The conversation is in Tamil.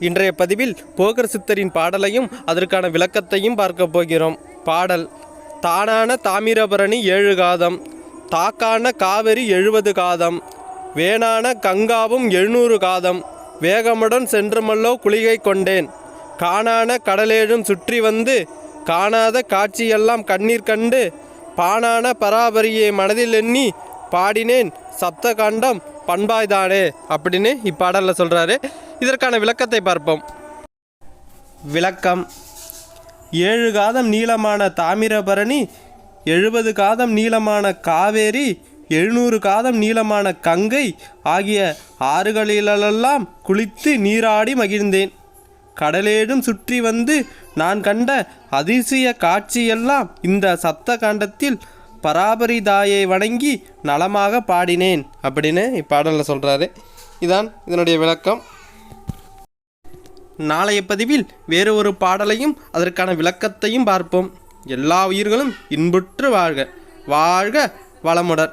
இன்றைய பதிவில் போகர் சித்தரின் பாடலையும் அதற்கான விளக்கத்தையும் பார்க்க போகிறோம். பாடல் தானான தாமிரபரணி ஏழு காதம் தாக்கான காவிரி எழுபது காதம் வேணான கங்காவும் எழுநூறு காதம் வேகமுடன் சென்றுமல்லோ குளிகை கொண்டேன் காணான கடலேழும் சுற்றி வந்து காணாத காட்சியெல்லாம் கண்ணீர் கண்டு பானான பராபரியை மனதில் எண்ணி பாடினேன் சப்த காண்டம் பண்பாய்தானே அப்படின்னு இப்பாடலில் சொல்கிறாரு இதற்கான விளக்கத்தை பார்ப்போம். விளக்கம். ஏழு காதம் நீளமான தாமிரபரணி எழுபது காதம் நீளமான காவேரி எழுநூறு காதம் நீளமான கங்கை ஆகிய ஆறுகளிலெல்லாம் குளித்து நீராடி மகிழ்ந்தேன். கடலேடும் சுற்றி வந்து நான் கண்ட அதிசய காட்சியெல்லாம் இந்த சப்த காண்டத்தில் பராபரிதாயை வணங்கி நலமாக பாடினேன் அப்படின்னு இப்பாடலில் சொல்கிறாரு இதான் இதனுடைய விளக்கம். நாளைய பதிவில் வேறு ஒரு பாடலையும் அதற்கான விளக்கத்தையும் பார்ப்போம். எல்லா உயிர்களும் இன்புற்று வாழ்க. வாழ்க வளமுடன்.